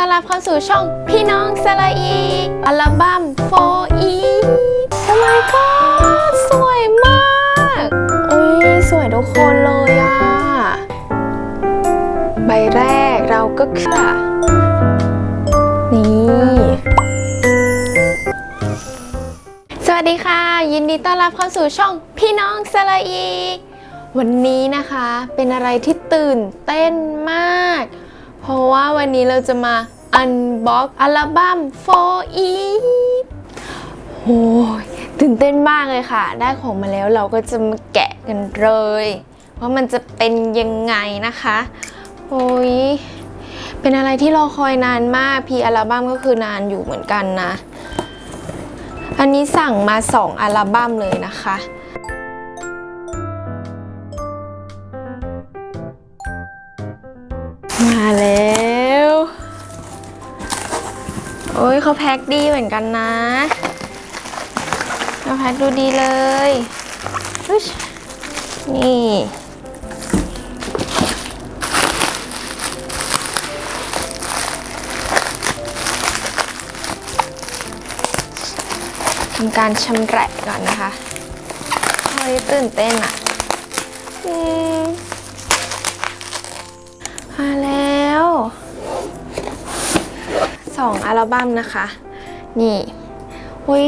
ต้อนรับเข้าสู่ช่องพี่น้องสละอีอัลบั้ม4 e โอ้ my god สวยมากอุ้ยสวยทุกคนเลยอะใบแรกเราก็คือนี่ สวัสดีค่ะ ยินดีต้อนรับเข้าสู่ช่องพี่น้องสละอีวันนี้นะคะเป็นอะไรที่ตื่นเต้นมาก ราะว่าวันนี้เราจะมาอันบ็อกอัลบั้ม4 e โอ้ยตื่นเต้นมากเลยค่ะ ได้ของมาแล้วเราก็จะมาแกะกันเลยว่ามันจะเป็นยังไงนะคะโอ้ยเป็นอะไรที่รอคอยนานมากพีอัลบั้มก็คือนานอยู่เหมือนกันนะ อันนี้สั่งมา 2 อัลบั้มเลยนะคะ แล้ว โอ้ยเขาแพ็คดีเหมือนกันนะเขาแพ็คดูดีเลยอึ๊ยนี่ทำการชำแหละก่อนนะคะ เฮ้ยตื่นเต้นอะอื 2 อัลบั้มนะคะ นี่อุ้ย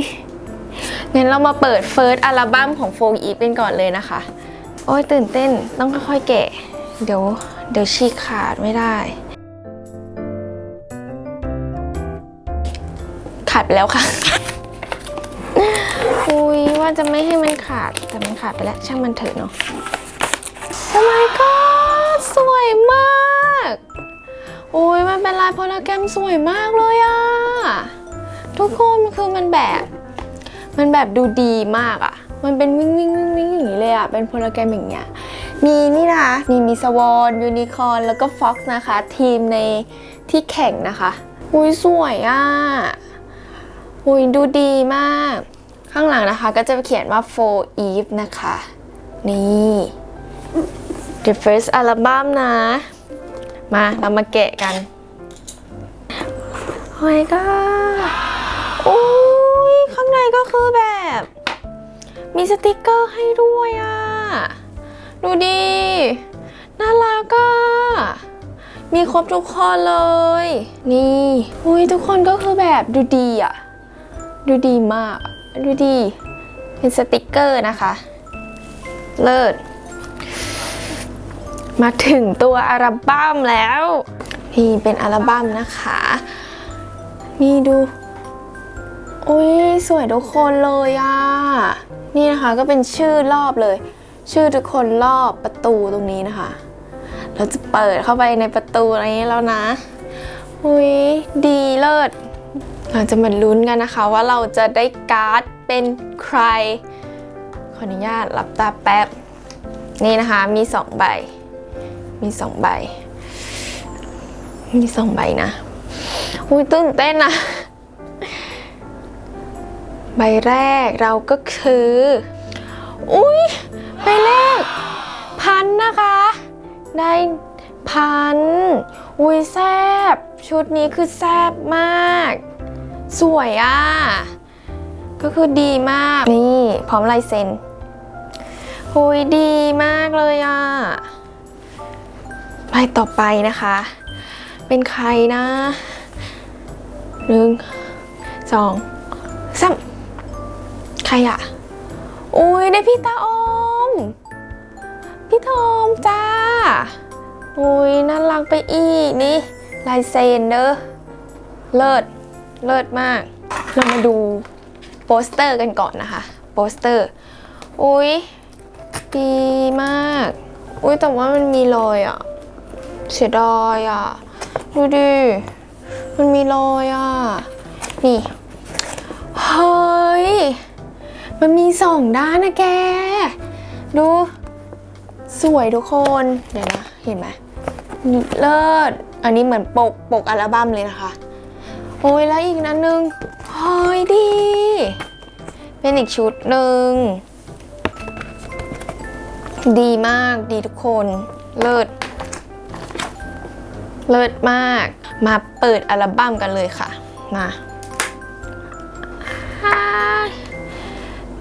งั้นเรามาเปิดเฟิร์สอัลบั้มของโฟอีฟป็นก่อนเลยนะคะ โอ้ยตื่นเต้นต้องค่อยๆแกะ เดี๋ยวเดี๋ยวฉีกขาดไม่ได้ ขาดไปแล้วค่ะ อุ้ยว่าจะไม่ให้มันขาดแต่มันขาดไปแล้วช่างมันเถอะเนาะ Oh my god สวยมาก โอ้ยมันเป็นลายโพลาแกรมสวยมากเลยอะทุกคนคือมันแบบ มันแบบดูดีมากอะมันเป็นวิ่งวิ่งวิ่งวิ่งอย่างนี้เลยอะเป็นโพลาแกรมอย่างเงี้ยมีนี่นะมีมีสวอนยูนิคอร์นแล้วก็ฟ็อกซ์นะคะ ทีมในที่แข่งนะคะอุ้ยสวยอะอุ้ยดูดีมาก ข้างหลังนะคะก็จะเขียนว่า for Eve นะคะ นี่ The first album นะ มาเรามาแกะกันโอ้ยก็โอ้ยข้างในก็คือแบบ มีสติกเกอร์ให้ด้วยอะ ดูดีน่ารักอะ มีครบทุกคนเลย นี่อุ้ยทุกคนก็คือแบบดูดีอะ ดูดีมาก ดูดี เป็นสติกเกอร์นะคะ เลิศ มาถึงตัวอัลบั้มแล้วนี่เป็นอัลบั้มนะคะ นี่ดูอุ้ยสวยทุกคนเลยอะ นี่นะคะก็เป็นชื่อรอบเลย ชื่อทุกคนรอบประตูตรงนี้นะคะ เราจะเปิดเข้าไปในประตูอะไรนี้แล้วนะอุ้ยดีเลิศเราจะมาลุ้นกันนะคะว่าเราจะได้การ์ดเป็นใคร ขออนุญาตหลับตาแป๊บ นี่นะคะมีสองใบ มีสองใบ มีสองใบนะ อุ้ยตื่นเต้นนะ ใบแรกเราก็คือ อุ้ยใบแรก พันนะคะ ได้พัน อุ้ยแซบ ชุดนี้คือแซบมาก สวยอะ ก็คือดีมาก นี่ พร้อมลายเซ็นหุยดีมากเลยอะ ใบต่อไปนะคะ เป็นใครนะหนึ่งสองสามใครอะอุ้ยได้พี่ตาอม พี่ทอมจ้า อุ้ยน่ารักไปอีกนี่ลายเซ็นเด้อเลิศ เลิศมาก เรามาดูโปสเตอร์กันก่อนนะคะ โปสเตอร์ อุ้ยดีมาก อุ้ยแต่ว่ามันมีรอยอะ เสียดายอะ ดูดิ มันมีรอยอะ นี่ เฮ้ย มันมีสองด้านนะแก ดู สวยทุกคน เดี๋ยวนะ เห็นไหมเลิศ อันนี้เหมือนปกปกอัลบั้มเลยนะคะ โอ้ยแล้วอีกนั้นหนึ่งเฮ้ยดี เป็นอีกชุดหนึ่ง ดีมากดีทุกคน เลิศ เลิศมาก มาเปิดอัลบั้มกันเลยค่ะ มาอ่า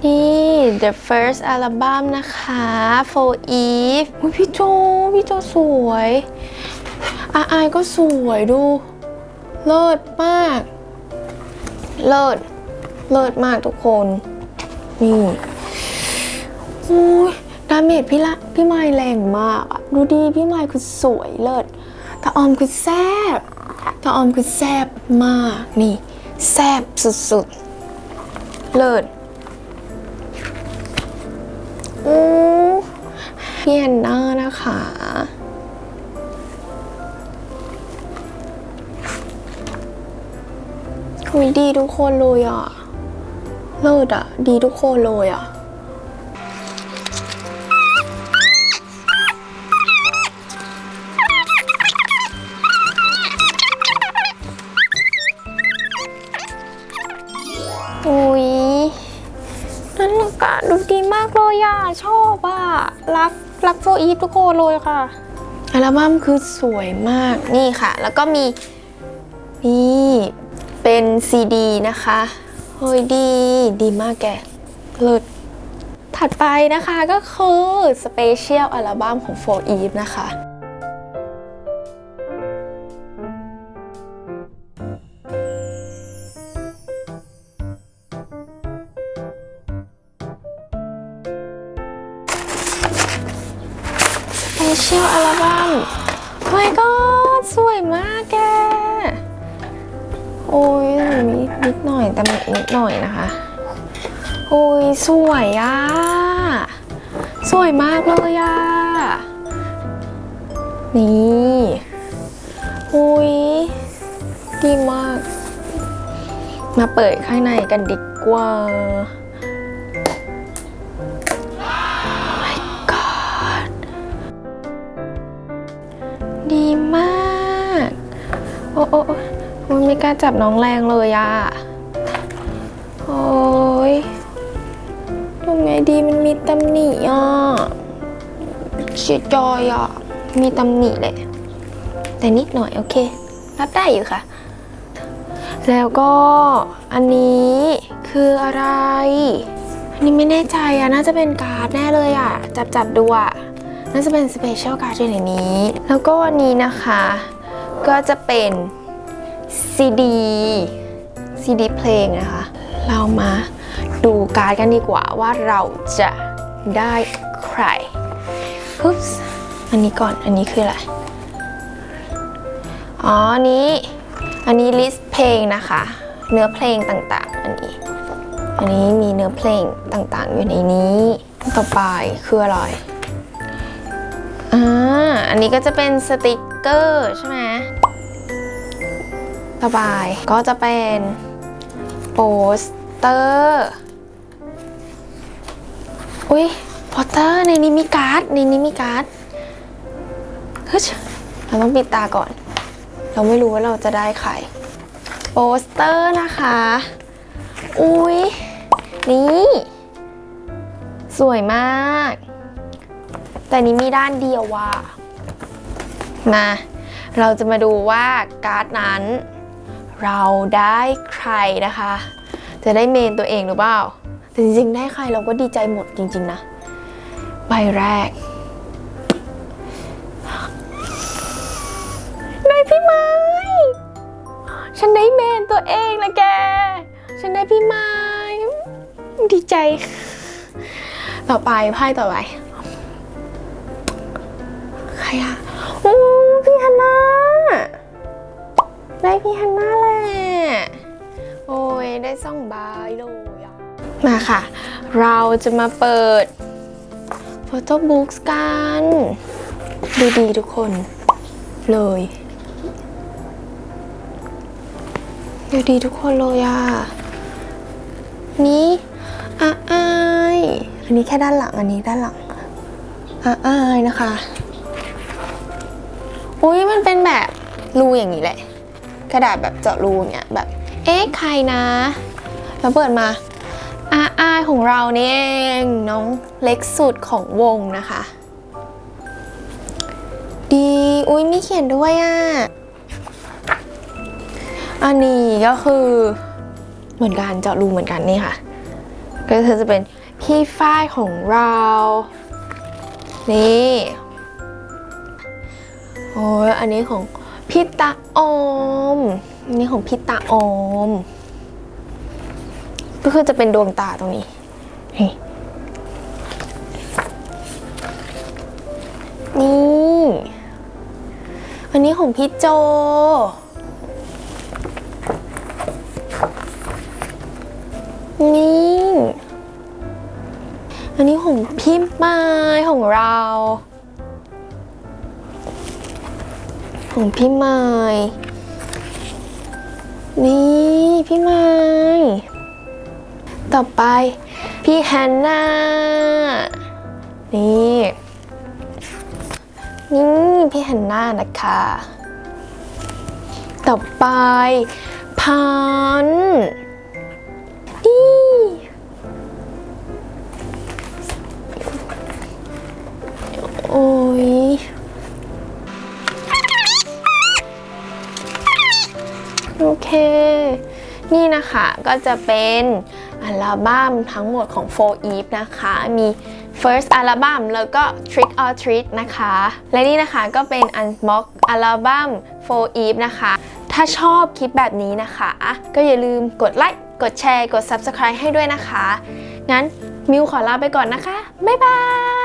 นี่ the first album นะคะ for Eve อุ๊ยพี่โจ พี่โจสวยอาอายก็สวยดู เลิศมาก เลิศ เลิศมากทุกคน นี่โอ้ยดาเมจพี่ละ พี่ไม้แรงมากอะดูดี พี่ไม้คือสวยเลิศ ตาออมคือแซบตาออมคือแซบมากนี่ แซบสุดๆ เลิศอู้พี่แอนนานะคะ คุยดีทุกคนเลยอะ เลิศอะ ดีทุกคนเลยอะ รักรักโฟอีฟทุกคนเลยค่ะอัลบั้มคือสวยมากนี่ค่ะ แล้วก็มีนี่เป็นซีดีนะคะเฮ้ยดี ดีมากแกเลิศถัดไปนะคะก็คือสเปเชียลอัลบั้มของ For Eve นะคะ เปเชียลอัลบั้มโอ้ยก็สวยมากแก โอ้ยมีนิดหน่อยแต่นิดหน่อยนะคะ โอ้ยสวยอะ สวยมากเลยอะ นี่โอ้ยดีมาก มาเปิดข้างในกันดีกว่า มากโอ้โอ้โอ้โอ้ยไม่กล้าจับน้องแรงเลยอะโอ้ยทำไงดีมันมีตำหนิอะเสียจอยอะ มีตำหนิแหละแต่นิดหน่อยโอเค รับได้อยู่ค่ะ แล้วก็อันนี้คืออะไร อันนี้ไม่แน่ใจอะน่าจะเป็นการ์ดแน่เลยอะจับจับดูอะ น่าจะเป็นสเปเชียลการ์ดอยู่ในนี้ แล้วก็อันนี้นะคะ ก็จะเป็นซีดีซีดีเพลงนะคะ เรามาดูการ์ดกันดีกว่าว่าเราจะได้ใครปุ๊บอันนี้ก่อนอันนี้คืออะไร อ๋ออันนี้ อันนี้ลิสต์เพลงนะคะ เนื้อเพลงต่างๆ อันนี้ อันนี้มีเนื้อเพลงต่างๆ อยู่ในนี้ ต่อไปคืออะไร อันนี้ก็จะเป็นสติกเกอร์ใช่ไหมต่อไปก็จะเป็นโปสเตอร์ อุ้ยโปสเตอร์ในนี้มีการ์ด ในนี้มีการ์ดเฮ้ยเราต้องปิดตาก่อน เราไม่รู้ว่าเราจะได้ใครโปสเตอร์นะคะ อุ้ยนี่ สวยมาก แต่นี้มีด้านเดียวว่ะ มา เราจะมาดูว่าการ์ดนั้น เราได้ใครนะคะ จะได้เมนตัวเองหรือเปล่าแต่จริงๆ ได้ใครเราก็ดีใจหมดจริงๆนะ ใบแรก ได้พี่ไม้ ฉันได้เมนตัวเองนะแก ฉันได้พี่ไม้ ดีใจ ต่อไปไพ่ต่อไป ใครอะ โอ้พี่ฮันน่าได้พี่ฮันน่าแหละโอ้ยได้สองใบเลยอะมาค่ะ เราจะมาเปิดโฟโต้บุ๊กกัน ดูดีทุกคนเลยดูดีทุกคนเลยอะนี่อาอายอันนี้แค่ด้านหลังอันนี้ด้านหลังอาอายนะคะ อุ้ยมันเป็นแบบรูอย่างนี้แหละ กระดาษแบบเจาะรูเงี้ยแบบ เอ๊ะใครนะ แล้วเปิดมาอาอาของเรานี่เองน้องเล็กสุดของวงนะคะ ดีอุ้ยมีเขียนด้วยอะ อันนี้ก็คือเหมือนกันเจาะรูเหมือนกันนี่ค่ะ ก็คือจะเป็นพี่ฝ้ายของเรา นี่ อ้ยอันนี้ของพี่ตาอมอันนี้ของพี่ตาอม ก็คือจะเป็นดวงตาตรงนี้นี่นี่อันนี้ของพี่โจ นี่ อันนี้ของพี่ไม้ของเรา ของพี่ไม้นี่พี่ไม้ต่อไปพี่แฮนนานี่นี่พี่แฮนนานะคะ ต่อไปพันธ คะก็จะเป็นอัลบั้มทั้งหมดของ 4 Eve นะคะ มี First อัลบั้มแล้วก็ Trick or Treat นะคะ และนี่นะคะก็เป็น Unbox อัลบั้ม4 Eve นะคะ ถ้าชอบคลิปแบบนี้นะคะ ก็อย่าลืมกดไลค์ กดแชร์ กด Subscribe ให้ด้วยนะคะ งั้นมิวขอลาไปก่อนนะคะ บ๊ายบาย